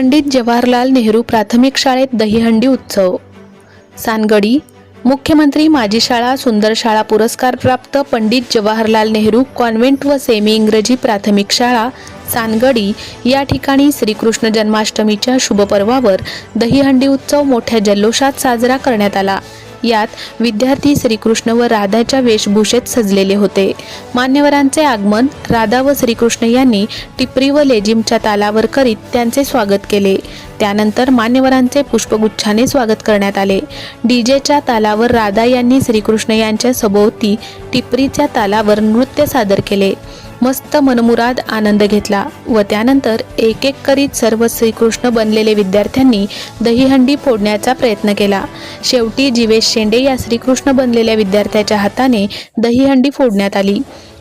पंडित जवाहरलाल नेहरू प्राथमिक शाळेत दहीहंडी उत्सव. सानगडी मुख्यमंत्री माजी शाळा सुंदर शाळा पुरस्कार प्राप्त पंडित जवाहरलाल नेहरू कॉन्व्हेंट व सेमी इंग्रजी प्राथमिक शाळा सानगडी या ठिकाणी श्रीकृष्ण जन्माष्टमीच्या शुभपर्वावर दहीहंडी उत्सव मोठ्या जल्लोषात साजरा करण्यात आला. यात विद्यार्थी श्रीकृष्ण व राधाच्या वेशभूषेत सजलेले होते. मान्यवरांचे आगमन राधा व श्रीकृष्ण यांनी टिपरी व लेझिमच्या तालावर करीत त्यांचे स्वागत केले. त्यानंतर मान्यवरांचे पुष्पगुच्छाने स्वागत करण्यात आले. डीजेच्या तालावर राधा यांनी श्रीकृष्ण यांच्या सभोवती टिपरीच्या तालावर नृत्य सादर केले. मस्त मनमुराद आनंद घेतला व त्यानंतर एक एक करीत सर्व श्रीकृष्ण बनलेले विद्यार्थ्यांनी दहीहंडी फोडण्याचा प्रयत्न केला. शेवटी जीवेश शेंडे या श्रीकृष्ण बनलेल्या विद्यार्थ्याच्या हाताने दहीहंडी फोडण्यात आली.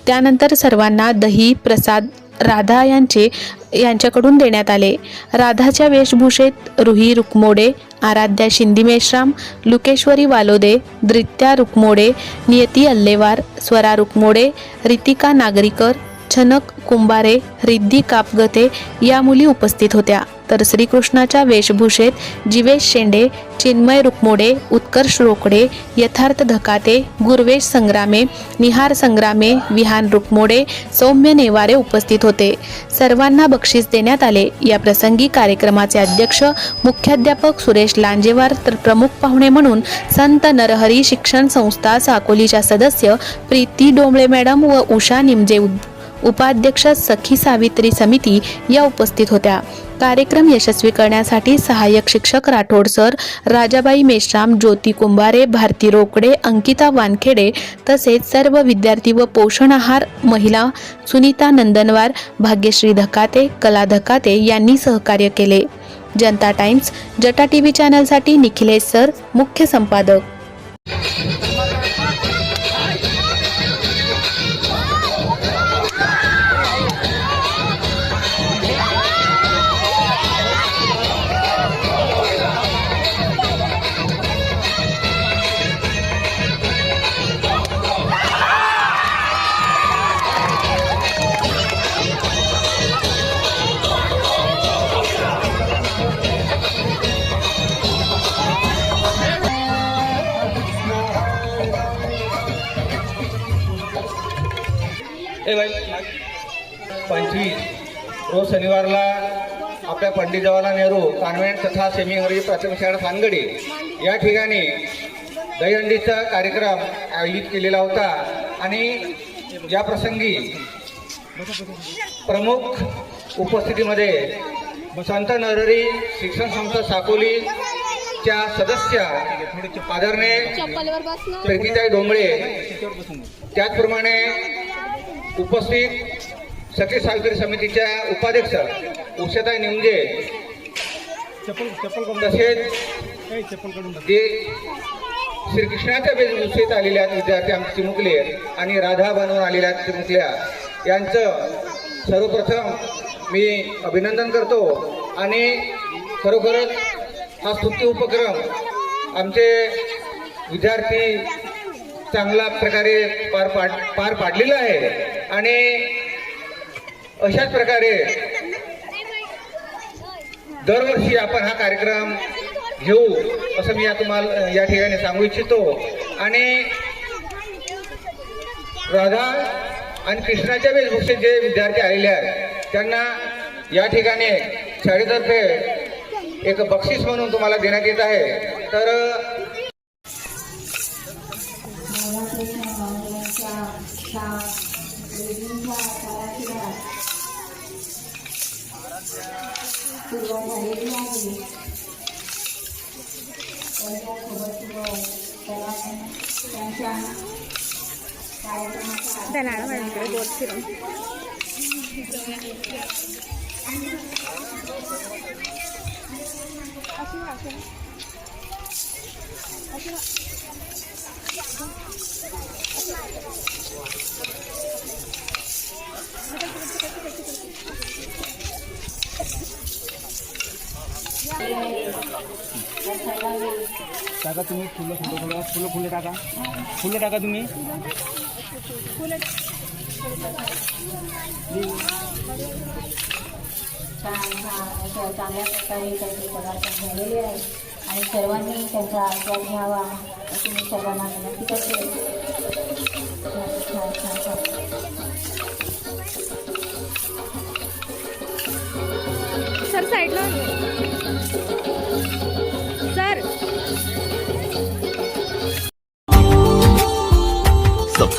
त्यानंतर सर्वांना दही प्रसाद राधा यांचे यांच्याकडून देण्यात आले. राधाच्या वेशभूषेत रुही रुकमोडे आराध्या शिंदी मेश्राम लुकेश्वरी वालोदे द्रित्या रुकमोडे नियती अल्लेवार स्वरा रुकमोडे रितिका नागरीकर छनक कुंभारे रिद्धी कापगते या मुली उपस्थित होत्या. तर श्रीकृष्णाच्या वेशभूषेत जीवेश शेंडे चिन्मय रुकमोडे उत्कर्ष रोकडे यथार्थ धकाते गुरवेश संग्रामे निहार संग्रामे विहान रुकमोडे सौम्य नेवारे उपस्थित होते. सर्वांना बक्षीस देण्यात आले. या प्रसंगी कार्यक्रमाचे अध्यक्ष मुख्याध्यापक सुरेश लांजेवार तर प्रमुख पाहुणे म्हणून संत नरहरी शिक्षण संस्था साकोलीच्या सदस्य प्रीती डोंबळे मॅडम व उषा निमजे उद- उपाध्यक्ष सखी सावित्री समिती या उपस्थित होत्या. कार्यक्रम यशस्वी करण्यासाठी सहाय्यक शिक्षक राठोड सर राजाबाई मेश्राम ज्योती कुंभारे भारती रोकडे अंकिता वानखेडे तसेच सर्व विद्यार्थी व पोषण आहार महिला सुनीता नंदनवार भाग्यश्री धकाते कला धकाते यांनी सहकार्य केले. जनता टाइम्स जटा टी व्ही चॅनलसाठी निखिलेश सर मुख्य संपादक. ए बाई पंचवीस. रोज शनिवारला आपल्या पंडित जवाहरलाल नेहरू कॉन्व्हेंट तथा सेमी इंग्रजी प्राथमिक शाळा सानगडी या ठिकाणी दहीहंडीचा कार्यक्रम आयोजित केलेला होता. आणि या प्रसंगी प्रमुख उपस्थितीमध्ये संत नरहरी शिक्षण संस्था साकोलीच्या सदस्य आदरणीय प्रीतीताई डोंबळे त्याचप्रमाणे उपस्थित सखी सावित्री समितीच्या उपाध्यक्ष उषाताई निमजे तसेच जे श्रीकृष्णाच्या वेशभूषेत आलेल्या विद्यार्थी आमचे चिमुकले आणि राधा बनवून आलेल्या चिमुकल्या. यांचं सर्वप्रथम मी अभिनंदन करतो आणि खरोखरच हा स्तुती उपक्रम आमचे विद्यार्थी चांगल्या प्रकारे पार पाड पार पाडलेलं आहे. आणि अशाच प्रकारे दरवर्षी आपण हा कार्यक्रम घेऊ असं मी या तुम्हाला या ठिकाणी सांगू इच्छितो. आणि राधा आणि कृष्णाच्या वेशभूषेत जे विद्यार्थी आलेले आहेत त्यांना या ठिकाणी शाळेतर्फे एक बक्षीस म्हणून तुम्हाला देण्यात येत आहे. तर जाणार माझ्याकडे बोट फिरून टाका तुम्ही फुलं फुलं फुलं फुलं फुलं टाका. फुलं टाका तुम्ही. छान छान असं चांगल्या प्रकारे त्यांचे पदार्थ झालेले आहे आणि सर्वांनी त्यांचा आस्वाद घ्यावा अशी मी सर्वांना विनंती करते छान सर साईडला.